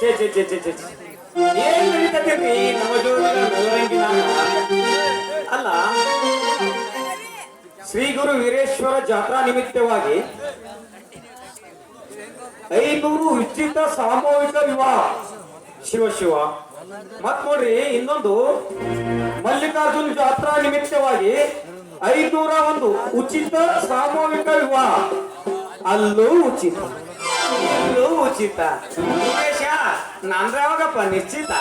ಛೇ ಛೇ ಅಲ್ಲ, ಶ್ರೀ ಗುರು ವೀರೇಶ್ವರ ಜಾತ್ರಾ ನಿಮಿತ್ತವಾಗಿ ಐನೂರು ಉಚಿತ ಸಾಮೂಹಿಕ ವಿವಾಹ. ಶಿವ ಶಿವ. ಮತ್ ನೋಡ್ರಿ, ಇನ್ನೊಂದು ಮಲ್ಲಿಕಾರ್ಜುನ್ ಜಾತ್ರಾ ನಿಮಿತ್ತವಾಗಿ ಐನೂರ ಒಂದು ಉಚಿತ ಸಾಮೂಹಿಕ ವಿವಾಹ. ಅಲ್ಲೂ ಉಚಿತ. ಅಲ್ಲೂ ಉಚಿತ. ನಂದ್ರ ಯಾವಾಗಪ್ಪ, ನಿಶ್ಚಿತ?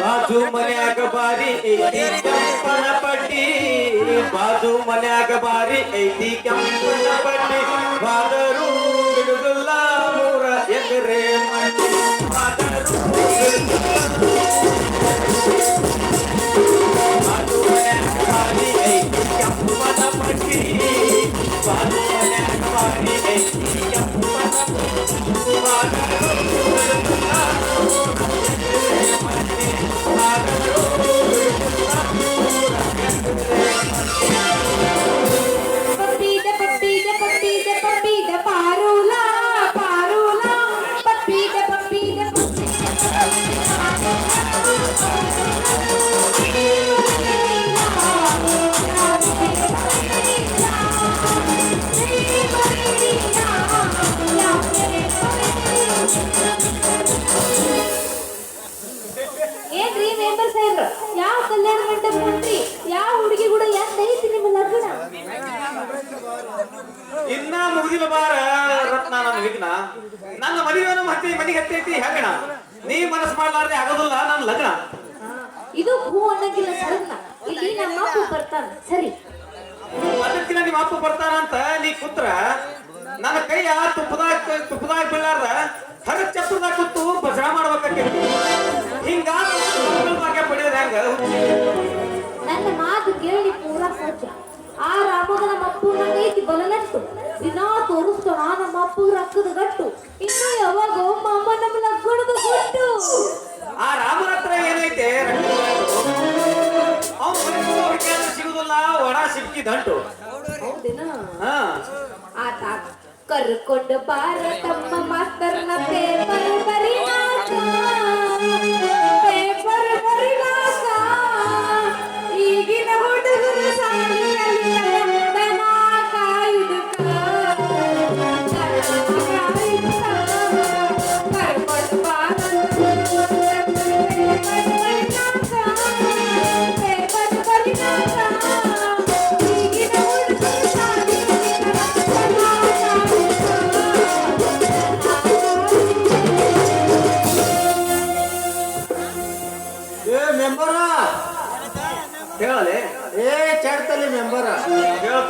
ಬಾಜು ಮನ್ಯಾಗ ಬಾರಿ, ಐತಿ ಕೆಂಪನ ಪಟ್ಟಿ. ಬಾಜು ಮನ್ಯಾಗ ಬಾರಿ, ಐತಿ ಕೆಂಪನ ಪಟ್ಟಿ. ಬಾದರು ಮೂರ ಇನ್ನ ಮುಗಿದಿಲ್ಲ ಬಾರ ರತ್ನ ನನ್ನ ವಿಘ್ನ. ನನ್ನ ಮದುವೆನ ಮತ್ತೆ ಮನೆಗೆ ಹತ್ತೈತಿ ಹೆಗಣ ನೀ ಮನಸ್ಸು ಮಾಡ್ಲಾರ್ದೆ ಆಗೋದಿಲ್ಲ ನನ್ನ ಲಗ್ನ. ಇದು ಹೂ ಅನ್ನಂಗಿಲ್ಲ ಸರಿ ಇಲ್ಲಿ ನಮ್ಮ ಅಪ್ಪ ಬರ್ತಾನ. ಸರಿ. ಅದಕ್ಕಿನ ನಿಮ್ಮ ಅಪ್ಪ ಬರ್ತಾನ ಅಂತ ನೀ ಕುತ್ರ. ನನ್ನ ಕೈಯ ತುಪ್ಪದಾಗ ತುಪ್ಪದಾಗ ಬೀಳಾರ್ದ. ಹರ ಚಪ್ಪದಾಗ ಕೂತು ಭಜನ ಮಾಡ್ಬೇಕಾಕೈತಿ. ಹಿಂಗ ಪಡೆಯೋದು ಹೆಂಗ? ನನ್ನ ಮಾತು ಕೇಳಿ ಪೂರಾ ಸತ್ಯ. ಆ ರಾಮಗ ನಮ್ಮ ನನ್ನ ಐತಿ ಬಲನಟ್ಟು ದಿನಾ ತೋರಿಸ್ತಾನ ನಮ್ಮ ಅಪ್ಪಗ ರಕ್ಕದ ಗಟ್ಟು. ಇನ್ನು ಯಾವಾಗ ಅಮ್ಮ ನಮ್ಮನ್ನ ಕೊಡದು ಗಟ್ಟು. ಆ ರಾಮನ ಹತ್ರ ಏನೈತೆ? ಅವ್ನು ಸಿಗುದಿಲ್ಲ ಒಣ ಸಿಕ್ಕಿದಂಟು ಹೌದೇನ? ಹಾ. ಆತ ಕರ್ಕೊಂಡು ಬಾರ ತಮ್ಮ ಮಾಸ್ತರ್ನ ಪೇಪರ್ ಬರಿನಾಕ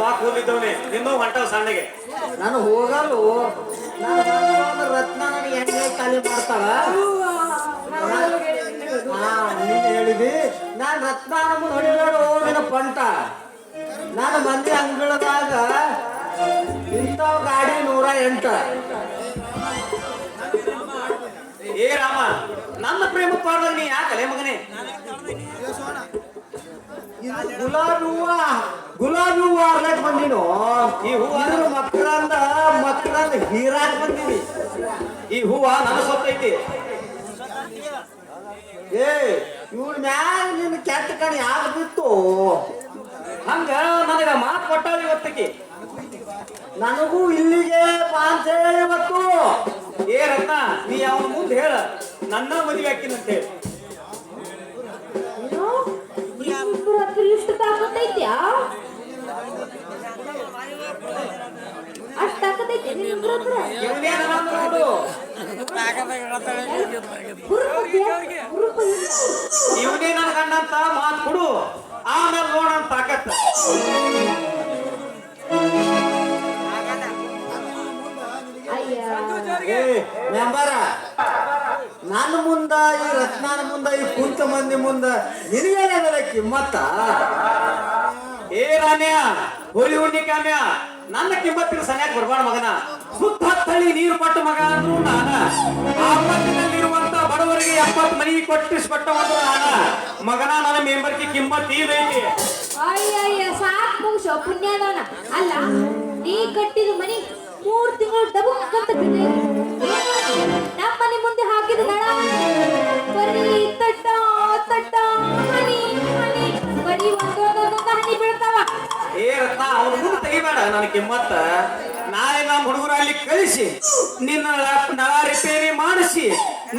ಹೇಳ ಹೋಗಿದ್ದವನೆ ನಿಮ್ಮ ಹೊಂಟ ಸಣ್ಣಗೆ. ನಾನು ಹೋಗಲ್ಲ. ರತ್ನ ನನಗೆ ಎಣ್ಣೆ ಖಾಲಿ ಮಾಡ್ತಾಳ. ನೀನ್ ಹೇಳಿದಿ. ನಾನು ರತ್ನ ನಮ್ಮ ಪಂಟ. ನಾನು ಮಂದಿ ಅಂಗಳದಾಗ ಇಂಥವ್ ಗಾಡಿ ನೂರ ಎಂಟ. ಏ ರಾಮ ನನ್ನ ಪ್ರೇಮ ಪಾಡ ನೀ ಯಾಕಲೆ ಮಗನೇ? ಗುಲಾಬಿ ಹೂವ. ಗುಲಾಬಿ ಹೂವು ಅರ್ಲಕ್ ಬಂದಿನ? ಈ ಹೂವ ಮಕ್ಕಳಂದ ಮಕ್ಕಳಂದ ಹೀರಾಕ್ ಬಂದಿನಿ ಈ ಹೂವ ನನ್ನ ಸೊತ್ತೈತಿ ಏ ಇವ್ರ ಮ್ಯಾಲ ನಿನ್ನ ಕೆಟ್ಟ ಕಣಿ ಯಾಕೆ ಬಿತ್ತು? ಹಂಗ ನನಗ ಮಾತು ಕೊಟ್ಟಾಳ ಇವತ್ತಿಗೆ. ನನಗೂ ಇಲ್ಲಿಗೆ ಪಾಂಚ ಇವತ್ತು. ಏ ರತ್ನ ನೀ ಅವನ ಮುಂದೆ ಹೇಳ. ನನ್ನ ಮದುವೆ ಹಾಕಿನಂತ ಹೇಳಿ ಇವನೇ ನನ್ನ ಗಂಡಂತ ಮಾತು ಕೊಡು ಆಮೇಲೆ ನೋಡಂತ ತಾಕತ್ತ ನನ್ನ ಮುಂದ ಈ ರತ್ನಾನ ಮುಂದ ಈ ಕುಂತ ಮಂದಿ ಮುಂದ ನಿನಗೇನದ ಕಿಮ್ಮತ್ತ ಏ ರಾಮ್ಯ ಹುಲಿ ಹುಣ್ಣಿ ಕಾಮ್ಯ ನನ್ನ ಕಿಮ್ಮತ್ತಿನ ಸನ್ಯಾಕ ಬರ್ಬಾರ ಮಗನ. ಸುತ್ತ ತಳಿ ನೀರು ಪಟ್ಟ ಮಗ ಅಂದ್ರು ನಾನ. ಆಪತ್ತಿನಲ್ಲಿರುವಂತ ಬಡವರಿಗೆ ಎಪ್ಪತ್ತು ಮನಿ ಕೊಟ್ಟಿಸ್ಕೊಟ್ಟ ಒಂದು ನಾನ. ಮಗನ ನನ್ನ ಮೆಂಬರ್ಗೆ ಕಿಮ್ಮತ್ ಐತಿ ಅಯ್ಯಯ್ಯ ಸಾಕ್ ಮುಗಿಸೋ ಪುಣ್ಯದಾನ ಅಲ್ಲ ನೀ ಕಟ್ಟಿದ ಮನಿ ಮೂರ್ ತಿಂಗಳು ಡಬಕ್ ಅಂತ ಬಿದ್ದೈತಿ ನಮ್ಮ ಮನೆ ಮುಂದೆ ಹಾಕಿದ ನಳ ಬರೀ ತಟ್ಟ ತಟ್ಟ ಹನಿ ಹನಿ. ಬರೀ ಒಂದೊಂದೊಂದೊಂದು ಹನಿ ಬೀಳ್ತಾವ. ಏ ರತ್ನ ಅವನ ತೆಗಿಬೇಡ ನನ್ನ ಕಿಮ್ಮತ್ತ ನಾಳೆ ನಮ್ಮ ಹುಡುಗರ ಅಲ್ಲಿ ಕಳಿಸಿ. ನಿನ್ನ ನಳ ರಿಪೇರಿ ಮಾಡಿಸಿ.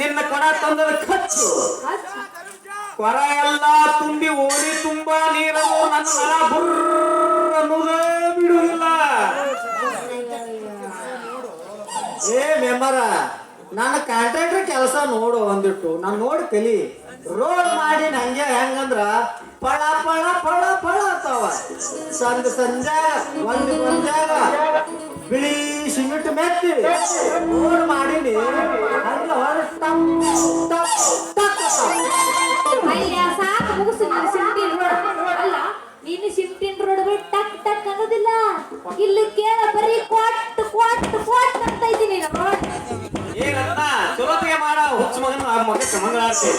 ನಿನ್ನ ಕೊಡ ತಂದದ ಖರ್ಚು. ಕೊರ ಎಲ್ಲ ತುಂಬಿ ಓಡಿ ತುಂಬಾ ನೀರನ್ನು ನನ್ನ ನಳ ಬುರ್ರ ಬಿಡುವುದಿಲ್ಲ. ಏ ಮೆಂಬರ, ನನ್ನ ಕಾಂಟ್ರಾಕ್ಟರ್ ಕೆಲಸ ನೋಡು ಒಂದಿಟ್ಟು. ನಾನು ನೋಡಿ ಕಲಿ ರೋಡ್ ಮಾಡಿ ಹಂಗೆ ಹೆಂಗಂದ್ರ ಪಳ ಪಳ ಪಳ ಪಳ ಅಂತಾವ. ಸಂದ ಸಂಜಾಗ ಒಂದ್ ಒಂದಾಗ ಬಿಳಿ ಸಿಮೆಂಟ್ ಮೆತ್ತಿ. ರೋಡ್ ಮಾಡಿನಿ. ಹಂಗ ಹೊರ ಟಪ್ ಟಪ್ ಟಪ್ ಅಂತಾವ. ಅಯ್ಯ ಸಾಕು ಮುಗಿಸು ನೀನು ಸಿಮ್ಟಿನ್ ರೋಡ್. ಅಲ್ಲ ನೀನು ಸಿಂಟಿನ್ ರೋಡ್ ಬಿಟ್ಟು ಟಕ್ ಟಕ್ ಅನ್ನೋದಿಲ್ಲ. ಇಲ್ಲಿ ಕೇಳ ಬರೀ ಕ್ವಾಟ್ ಕ್ವಾಟ್ ಕ್ವಾಟ್ ಅಂತ ಇದ್ದೀನಿ ರೋಡ್ ಏ ರತ್ನ ಚಲೋತಿಗೆ ಮಾಡ ಹುಚ್ಚ ಮಗನ ಆ ಮಗಕ್ಕೆ ಮಂಗಳಾರತಿ.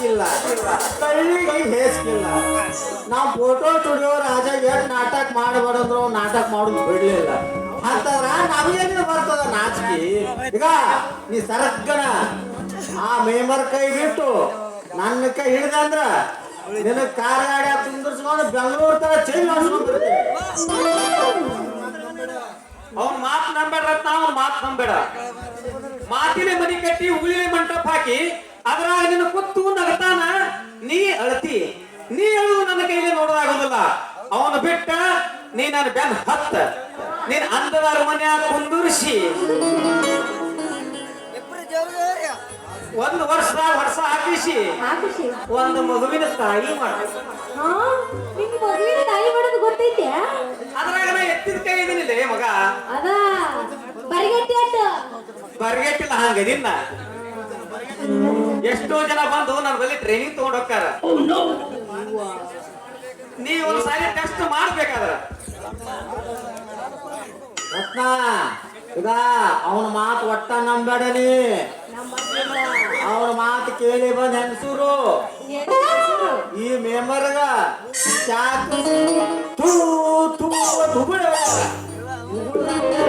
ಅಂಗಾಲಿಗೆ ನಾಚಿಕಿಲ್ಲ ಹೇಸ್ಕಿಲ್ಲ ನಾವು ಫೋಟೋ ಸ್ಟುಡಿಯೋ ರಾಜ ಏನ್ ನಾಟಕ ಮಾಡಬಾರ್ದಂದ್ರು ನಾಟಕ ಮಾಡೋದು ಬಿಡ್ಲಿಲ್ಲ. ಅಂತಂದ್ರ ನಮ್ಗೇನು ಬರ್ತದ ನಾಚಿಕೆ? ಈಗ ನೀ ಸರಕ್ಕನ ಆ ಮೇಮರ್ ಕೈ ಬಿಟ್ಟು ನನ್ನ ಕೈ ಹಿಡ್ದಂದ್ರ ನಿನ್ನ ಕಾರ್ ಗಾಡಿ ಕುಂದರ್ಸ್ಕೊಂಡು ಬೆಂಗಳೂರು ತರ ಚೇಂಜ್ ಮಾಡ್ಸ್ಕೊಂಡ್ ಬರ್ತೀನಿ. ಅವ್ನ ಮಾತು ನಂಬೇಡ ನಾವು ಮಾತು ನಂಬೇಡ ಮಾತಿನ ಮನಿ ಕಟ್ಟಿ ಉಗುಳಿನ ಮಂಟಪ ಹಾಕಿ ಅದ್ರಾಗ ನಿನ್ನ ಕುತ್ತು ನಗತಾನ? ನೀ ಅಳತಿ. ನೀ ಅಳು ನನ್ನ ಕೈಲಿ ನೋಡೋದಾಗೋದಿಲ್ಲ. ಅವನ ಬಿಟ್ಟ ನೀ ನನ್ನ ಬೆನ್ ಹತ್ತ. ನೀನ್ ಅಂದದಾರ ಮನ್ಯಾಗ ಕುಂದುರ್ಸಿ. ಒಂದು ವರ್ಷದಾಗ ವರ್ಷ ಹಾಕಿಸಿ. ಒಂದು ಮಗುವಿನ ತಾಯಿ ಮಾಡ. ತಾಯಿ ಮಾಡೋದು ಗೊತ್ತೈತೆ? ಅದ್ರಾಗ ನಾ ಎತ್ತಿದ ಕೈ ಇದೀನಿಲ್ಲ ಮಗ. ಅದ? ಬರಿಗಟ್ಟಿ ಬರ್ಗೆಟ್ಟಿಲ್ಲ ಹಂಗದಿನ್ನ ಎಷ್ಟೋ ಜನ ಬಂದು ನನ್ನ ಬಳಿ ಟ್ರೈನಿಂಗ್ ತಗೊಂಡ್ ಹೋಗ್ತಾರ ನೀ ಒಂದು ಸಾರಿ ಟೆಸ್ಟ್ ಮಾಡ್ಬೇಕಾದ್ರ. ರತ್ನ ಇದ ಅವನ ಮಾತು ಒಟ್ಟ ನಂಬೇಡ ನೀ. ಅವನ ಮಾತು ಕೇಳಿ ಬಂದ್ ಹೆಂಗಸೂರು? ಈ ಮೆಂಬರ್ಗ ಚಾಕು ತೂ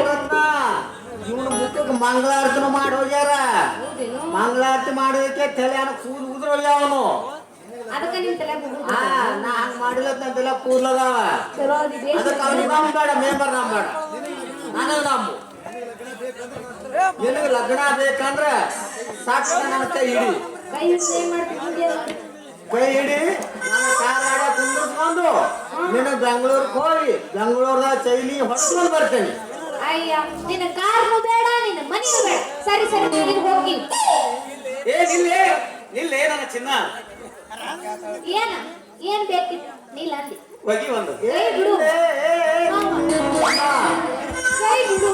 ರತ್ನ. ಇವನ ಮುಖಕ್ಕೆ ಮಂಗಳಾರತಿನ ಮಾಡಿ ಹೋಗ್ಯಾರ. ಮಂಗಳಾರತಿ ಮಾಡೋದಕ್ಕೆ ತಲೆಯನ್ನ ಅವನು. ಅದಕ್ಕ ತಲೆ ಆ ನಾ ಹಂಗ್ ಮಾಡಿಲ್ಲ ನಂದೆಲ್ಲ ಕೂದ್ಲದಾವ ಚಲೋ ಅದಿ ಅದಕ್ಕೆ ಅವ್ನಿಗೆ ನಂಬೇಡ ಮೆಂಬರ್ ನಂಬೇಡ ನನಗೆ ನಂಬು ನಿನಗೆ ಲಗ್ನ ಬೇಕಂದ್ರೆ ಸಾಕ್ಷಿ ನನ್ನ ಕೈ ಹಿಡಿ. ಕೈ ಹಿಡ್ದು ಏನ್ ಮಾಡ್ತೀನಿ ಕೈ ಹಿಡಿ ನನ್ನ ಕುಂದಿರ್ಸ್ಕೊಂಡು ಬೆಂಗಳೂರಿಗೆ ಹೋಗಿ ಬೆಂಗಳೂರ್ದಾಗ ಚೈಲಿ ಹೊಡ್ಕೊಂಡು ಬರ್ತೇನೆ. ಅಯ್ಯ ನಿನ್ನ ಕಾರ್ನು ಬೇಡ ನಿನ್ನ ಮನೆಯೂ ಬೇಡ ಸರಿ ಸರಿ ನೀನು ಹೋಗಿ ಏ ನಿಲ್ಲೇ ನಿಲ್ಲೇ ನನ್ನ ಚಿನ್ನ ಏನ ಏನ್ ಬೇಕಿತ್ತು ನೀಲ್ಲ ಅಲ್ಲಿ ಹೋಗಿ ಒಂದು ಬಿಡು ಏ, ಏ, ಕೈ ಬಿಡು